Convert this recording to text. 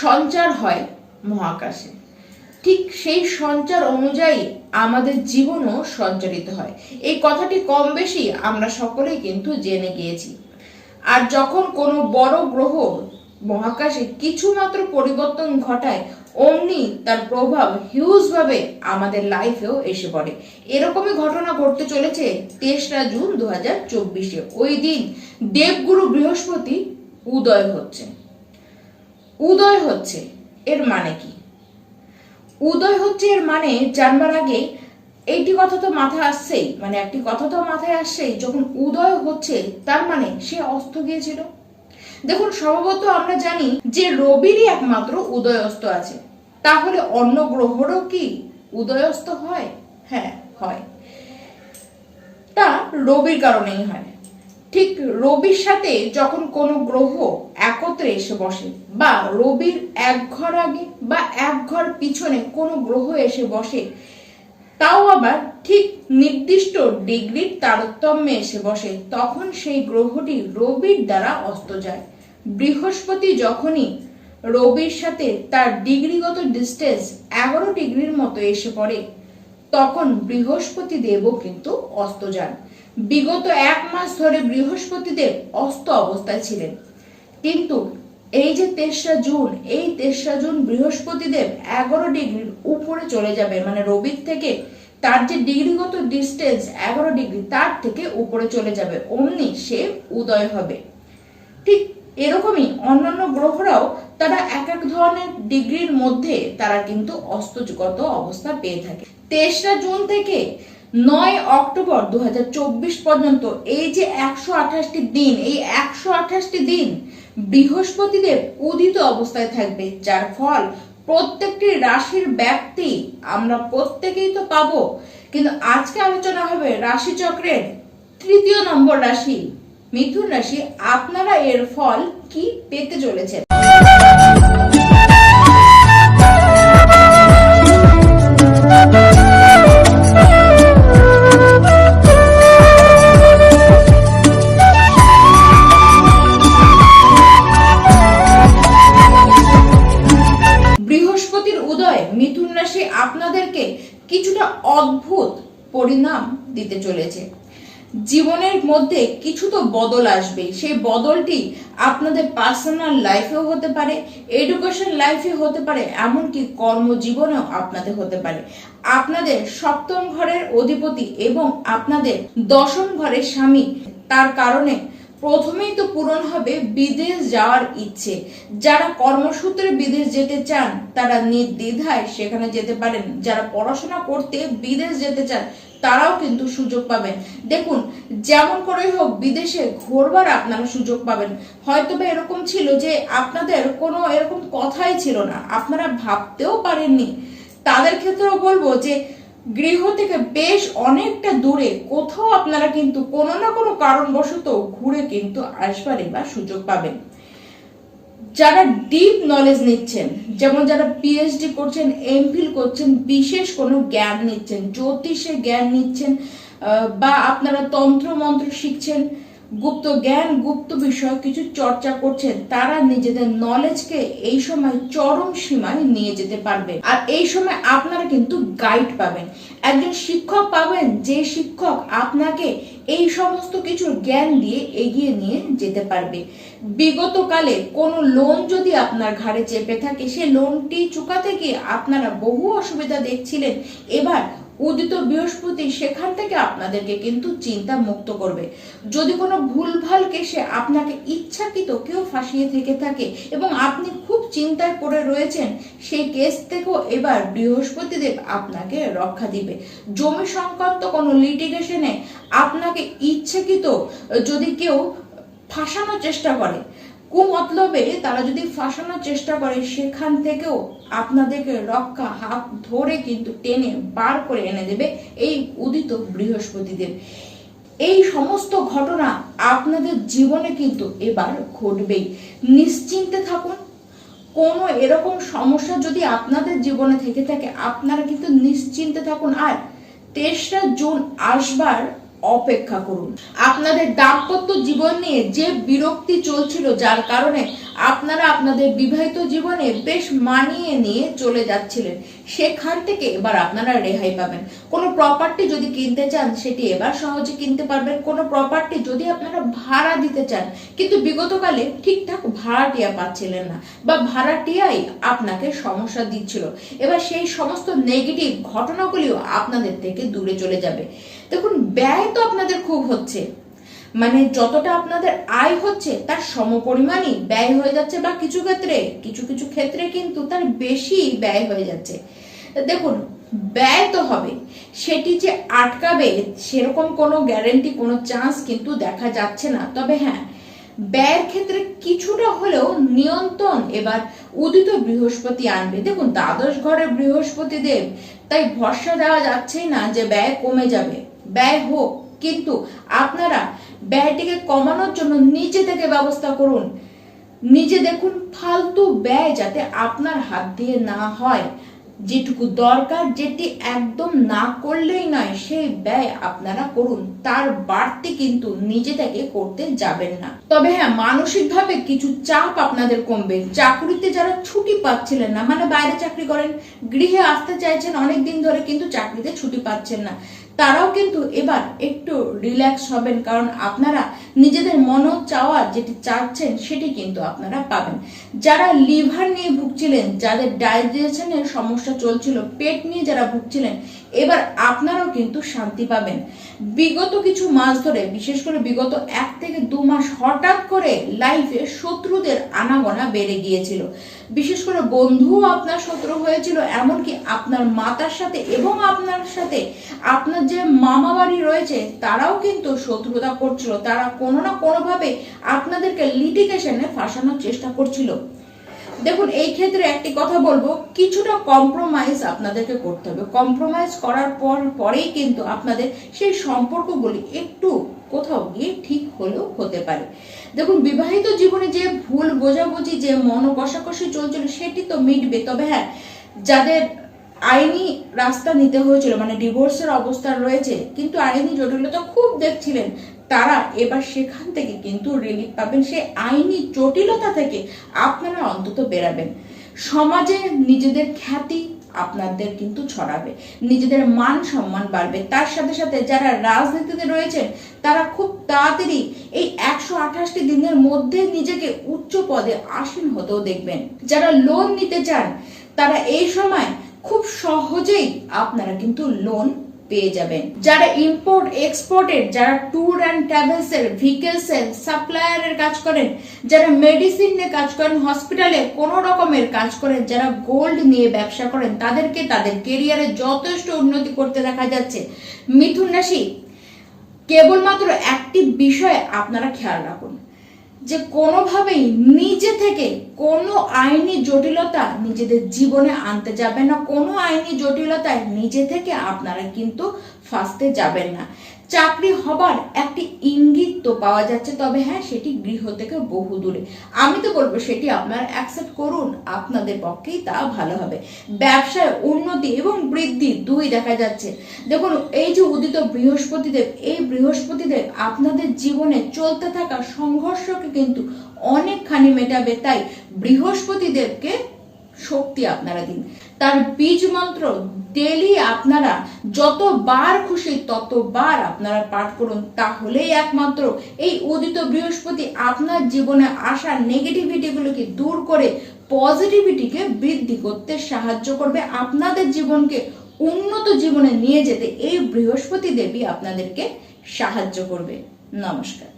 সঞ্চার হয় মহাকাশে। ঠিক সেই সঞ্চার অনুযায়ী আমাদের জীবনও সঞ্চারিত হয়। এই কথাটি কম বেশি আমরা সকলেই কিন্তু জেনে গিয়েছি। আর যখন কোনো বড় গ্রহ মহাকাশে কিছুমাত্র পরিবর্তন ঘটায়, অমনি তার প্রভাব হিউজভাবে আমাদের লাইফেও এসে পড়ে। এরকমই ঘটনা ঘটতে চলেছে তেসরা জুন দু হাজার চব্বিশে। ওই দিন দেবগুরু বৃহস্পতি উদয় হচ্ছে উদয় হচ্ছে, এর মানে কি? উদয় হচ্ছে এর মানে জানবার আগে এইটি কথা তো মাথায় আসছেই মানে একটি কথা তো মাথায় আসছেই, যখন উদয় হচ্ছে, তার মানে সে অস্ত গিয়েছিল। দেখুন সম্ভবত আমরা জানি যে রবিরই একমাত্র উদয়স্ত আছে। তাহলে অন্য গ্রহরও কি উদয়স্ত হয়? হ্যাঁ হয়। তা রবির কারণেই হয়। ঠিক রবির সাথে যখন কোনো গ্রহ একত্রে এসে বসে বা রবির এক ঘর আগে বা এক ঘর পিছনে কোনো গ্রহ এসে বসে, তাও আবার ঠিক নির্দিষ্ট ডিগ্রির তারতম্যে এসে বসে, তখন সেই গ্রহটি রবির দ্বারা অস্ত যায়। বৃহস্পতি যখনই রবির সাথে তার ডিগ্রিগত ডিস্টেন্স এগারো ডিগ্রির মতো এসে পড়ে, তখন বৃহস্পতি দেবও কিন্তু অস্ত যান। বিগত এক মাস ধরে বৃহস্পতি দেব অস্ত অবস্থায় ছিলেন। কিন্তু এই যে তেসরা জুন, এই তেসরা জুন বৃহস্পতিদেব এগারো ডিগ্রির উপরে চলে যাবে মানে রবির থেকে তার যে ডিগ্রিগত ডিস্টেন্স এগারো ডিগ্রি, তার থেকে উপরে চলে যাবে। অমনি সে উদয় হবে। ঠিক এরকমই অন্যান্য গ্রহরাও তারা এক এক ধরনের ডিগ্রির মধ্যে তারা কিন্তু অস্তগত অবস্থা পেয়ে থাকে। তেসরা জুন থেকে নয় অক্টোবর দু হাজার চব্বিশ পর্যন্ত এই যে একশো আঠাশটি দিন, এই একশো আঠাশটি দিন বৃহস্পতিদেব উদিত অবস্থায় থাকবে, যার ফল প্রত্যেকটি রাশির ব্যক্তি আমরা প্রত্যেকেই তো পাবো। কিন্তু আজকে আলোচনা হবে রাশি চক্রের তৃতীয় নম্বর রাশি, মিথুন রাশি। আপনারা এর ফল কি পেতে চলেছেন? আপনাদেরকে কিছুটা অদ্ভুত পরিণাম দিতে চলেছে। জীবনের মধ্যে কিছু তো বদল আসবে। সেই বদলটি আপনাদের পার্সোনাল লাইফেও হতে পারে এডুকেশন লাইফে হতে পারে, এমনকি কর্মজীবনেও আপনাদের হতে পারে। আপনাদের সপ্তম ঘরের অধিপতি এবং আপনাদের দশম ঘরের স্বামী, তার কারণে প্রথমেই তো পূরণ হবে বিদেশ যাওয়ার ইচ্ছে। যারা কর্মসূত্রে বিদেশ যেতে চান, তারা নির্দ্বিধায় সেখানে যেতে পারেন। যারা পড়াশোনা করতে বিদেশ যেতে চান, তারাও কিন্তু সুযোগ পাবেন। দেখুন, যেমন করে হোক বিদেশে ঘোরবার আপনারা সুযোগ পাবেন। হয়তো বা এরকম ছিল যে আপনাদের কোনো এরকম কথাই ছিল না। আপনারা ভাবতেও পারেননি। তাদের ক্ষেত্রেও বলব যে গৃহ থেকে বেশ অনেকটা দূরে কোথাও আপনারা কিন্তু কোনো না কোনো কারণবশত ঘুরে কিন্তু আসবার এবার সুযোগ পাবেন। যারা ডিপ নলেজ নিচ্ছেন, যেমন যারা পিএইচডি করছেন এমফিল করছেন, বিশেষ কোনো জ্ঞান নিচ্ছেন, জ্যোতিষে জ্ঞান নিচ্ছেন বা আপনারা তন্ত্র মন্ত্র শিখছেন গুপ্ত জ্ঞান, গুপ্ত বিষয় কিছু চর্চা করছেন, তারা নিজেদের নলেজকে এই সময় চরম সীমায় নিয়ে যেতে পারবে। আর এই সময় আপনারা কিন্তু গাইড পাবেন। একজন শিক্ষক পাবেন, যে শিক্ষক আপনাকে এই সমস্ত কিছুর জ্ঞান দিয়ে এগিয়ে নিয়ে যেতে পারবে। বিগত কালে কোনো লোন যদি আপনার ঘাড়ে চেপে থাকে, সে লোনটি চুকাতে গিয়ে আপনারা বহু অসুবিধা দেখছিলেন। এবার উদিত বৃহস্পতি সেখান থেকে আপনাদেরকে কিন্তু চিন্তা মুক্ত করবে। যদি কোনো ভুলভাল কেসে আপনাকে ইচ্ছাকৃত কেউ ফাঁসিয়ে থেকে থাকে এবং আপনি খুব চিন্তায় পড়ে রয়েছেন, সেই কেস থেকেও এবার বৃহস্পতিদেব আপনাকে রক্ষা দিবে। জমি সংক্রান্ত কোনো লিটিগেশনে আপনাকে ইচ্ছাকৃত যদি কেউ ফাঁসানোর চেষ্টা করে, কুমতলবে তারা যদি ফাঁসানোর চেষ্টা করে, সেখান থেকেও আপনাদেরকে রক্ষা হাত ধরে কিন্তু টেনে বার করে এনে দেবে এই উদিত বৃহস্পতিদেব। এই সমস্ত ঘটনা আপনাদের জীবনে কিন্তু এবার ঘটবেই। নিশ্চিন্তে থাকুন। কোনো এরকম সমস্যা যদি আপনাদের জীবনে থেকে থাকে, আপনারা কিন্তু নিশ্চিন্তে থাকুন। আর তেসরা জুন আসবার অপেক্ষা করুন। আপনাদের দাম্পত্য জীবন নিয়ে যে বিরক্তি চলছিল, যার কারণে আপনারা আপনাদের বিবাহিত জীবনে বেশ মানিয়ে নিয়ে চলে যাচ্ছিলেন। সেখান থেকে এবার আপনারা রেহাই পাবেন। কোনো প্রপার্টি যদি কিনতে চান, সেটি এবার সহজে কিনতে পারবেন। কোনো প্রপার্টি যদি আপনারা ভাড়া দিতে চান, কিন্তু বিগতকালে ঠিকঠাক ভাড়াটিয়া পাচ্ছিলেন না বা ভাড়াটিয়াই আপনাকে সমস্যা দিচ্ছিল। এবার সেই সমস্ত নেগেটিভ ঘটনাগুলিও আপনাদের থেকে দূরে চলে যাবে। দেখুন, ব্যয় তো আপনাদের খুব হচ্ছে। মানে যতটা আপনাদের আয় হচ্ছে, তার সমপরিমাণই ব্যয় হয়ে যাচ্ছে, বা কিছু ক্ষেত্রে, কিছু কিছু ক্ষেত্রে কিন্তু তার বেশি ব্যয় হয়ে যাচ্ছে। দেখুন, ব্যয় তো হবে। সেটি যে আটকাবে, সেরকম কোনো গ্যারেন্টি কোনো চান্স কিন্তু দেখা যাচ্ছে না। তবে হ্যাঁ ব্যয়ের ক্ষেত্রে কিছুটা হলেও নিয়ন্ত্রণ এবার উদিত বৃহস্পতি আনবে। দেখুন, দ্বাদশ ঘরে বৃহস্পতি দেব তাই ভরসা দেওয়া যাচ্ছেই না যে ব্যয় কমে যাবে। ব্যয় হোক, কিন্তু আপনারা ব্যয়টিকে কমানোর জন্য নিজে থেকে ব্যবস্থা করুন। নিজে দেখুন ফালতু ব্যয় যাতে আপনার হাত দিয়ে না হয়। যেটুকু দরকার, যেটি একদম না করলেই নয়, সেই ব্যয় আপনারা করুন। তার বাড়তি কিন্তু নিজে থেকে করতে যাবেন না। তবে হ্যাঁ মানসিকভাবে কিছু চাপ আপনাদের কমবে। চাকরিতে যারা ছুটি পাচ্ছিলেন না মানে বাইরে চাকরি করেন, গৃহে আসতে চাইছেন অনেক দিন ধরে, কিন্তু চাকরিতে ছুটি পাচ্ছেন না। তারাও কিন্তু এবার একটু রিল্যাক্স হবেন। কারণ আপনারা নিজেদের মন চাওয়া যেটি চাচ্ছেন, সেটি কিন্তু আপনারা পাবেন। যারা লিভার নিয়ে ভুগছিলেন, যাদের ডাইজেশনের সমস্যা চলছিল, পেট নিয়ে যারা ভুগছিলেন, এবার আপনারাও কিন্তু শান্তি পাবেন। বিগত কিছু মাস ধরে, বিশেষ করে বিগত এক থেকে দু মাস হঠাৎ করে লাইফে শত্রুদের আনাগোনা বেড়ে গিয়েছিল। বিশেষ করে বন্ধুও আপনার শত্রু হয়েছিল, এমনকি আপনার মাতার সাথে এবং আপনার সাথে আপনার যে মামা বাড়ি রয়েছে, তারাও কিন্তু শত্রুতা করছিল, তারা না কোনোভাবে আপনাদেরকে লিটিগেশনে ফাঁসানোর চেষ্টা করছিল। দেখুন, এই ক্ষেত্রে একটি কথা বলব, কিছুটা কম্প্রোমাইজ আপনাদেরকে করতে হবে। কম্প্রোমাইজ করার পর, পরেই কিন্তু আপনাদের সেই সম্পর্কগুলি একটু কোথাও গিয়ে ঠিক হলেও হতে পারে। দেখুন, বিবাহিত জীবনে যে ভুল বোঝাবুঝি, যে মন কষাকষি চলছিল, সেটি তো মিটবে। তবে হ্যাঁ যাদের আইনি রাস্তা নিতে হয়েছিল মানে ডিভোর্সের অবস্থা রয়েছে, কিন্তু আইনি জটিলতা খুব দেখছিলেন। তারা এবার সেখান থেকে কিন্তু রিলিফ পাবেন। সেই আইনি জটিলতা থেকে আপনারা অন্তত বেরাবেন। সমাজে নিজেদের খ্যাতি আপনাদের কিন্তু ছড়াবে। নিজেদের মান সম্মান বাড়বে। তার সাথে সাথে যারা রাজনীতিতে রয়েছেন, তারা খুব তাড়াতাড়ি এই একশো আঠাশটি দিনের মধ্যে নিজেকে উচ্চ পদে আসীন হতেও দেখবেন। যারা লোন নিতে চান, তারা এই সময় খুব সহজেই আপনারা কিন্তু লোন পেয়ে যাবেন। যারা ইম্পোর্ট এক্সপোর্টের যারা ট্যুর অ্যান্ড ট্রাভেলস এর ভিকেলস এর সাপ্লায়ারের কাজ করেন, যারা মেডিসিন নিয়ে কাজ করেন হসপিটালে কোনো রকমের কাজ করেন, যারা গোল্ড নিয়ে ব্যবসা করেন, তাদেরকে তাদের কেরিয়ারে যথেষ্ট উন্নতি করতে দেখা যাচ্ছে। মিথুন রাশি, কেবলমাত্র একটি বিষয়ে আপনারা খেয়াল রাখুন। যে কোনোভাবেই নিজে থেকে কোনো আইনি জটিলতা নিজেদের জীবনে আনতে যাবেন না, কোনো আইনি জটিলতায় নিজে থেকে আপনারা কিন্তু ফাঁসতে যাবেন না। চাকরি হবার একটি ইঙ্গিত তো পাওয়া যাচ্ছে, তবে হ্যাঁ সেটি গৃহ থেকে বহু দূরে। আমি তো বলব, সেটি আপনারা অ্যাকসেপ্ট করুন, আপনাদের পক্ষেই তা ভালো হবে। ব্যবসায় উন্নতি এবং বৃদ্ধি দুই দেখা যাচ্ছে। দেখুন, এই যে উদিত বৃহস্পতিদেব, এই বৃহস্পতিদেব আপনাদের জীবনে চলতে থাকা সংঘর্ষকে কিন্তু অনেকখানি মেটাবে, তাই বৃহস্পতিদেবকে শক্তি আপনারা দিন। তার বীজ মন্ত্র ডেলি আপনারা যতবার খুশি, ততবার আপনারা পাঠ করুন। তাহলেই একমাত্র এই উদিত বৃহস্পতি আপনার জীবনে আসা নেগেটিভিটিগুলোকে দূর করে পজিটিভিটিকে বৃদ্ধি করতে সাহায্য করবে। আপনাদের জীবনকে উন্নত জীবনে নিয়ে যেতে এই বৃহস্পতি দেবী আপনাদেরকে সাহায্য করবে। নমস্কার।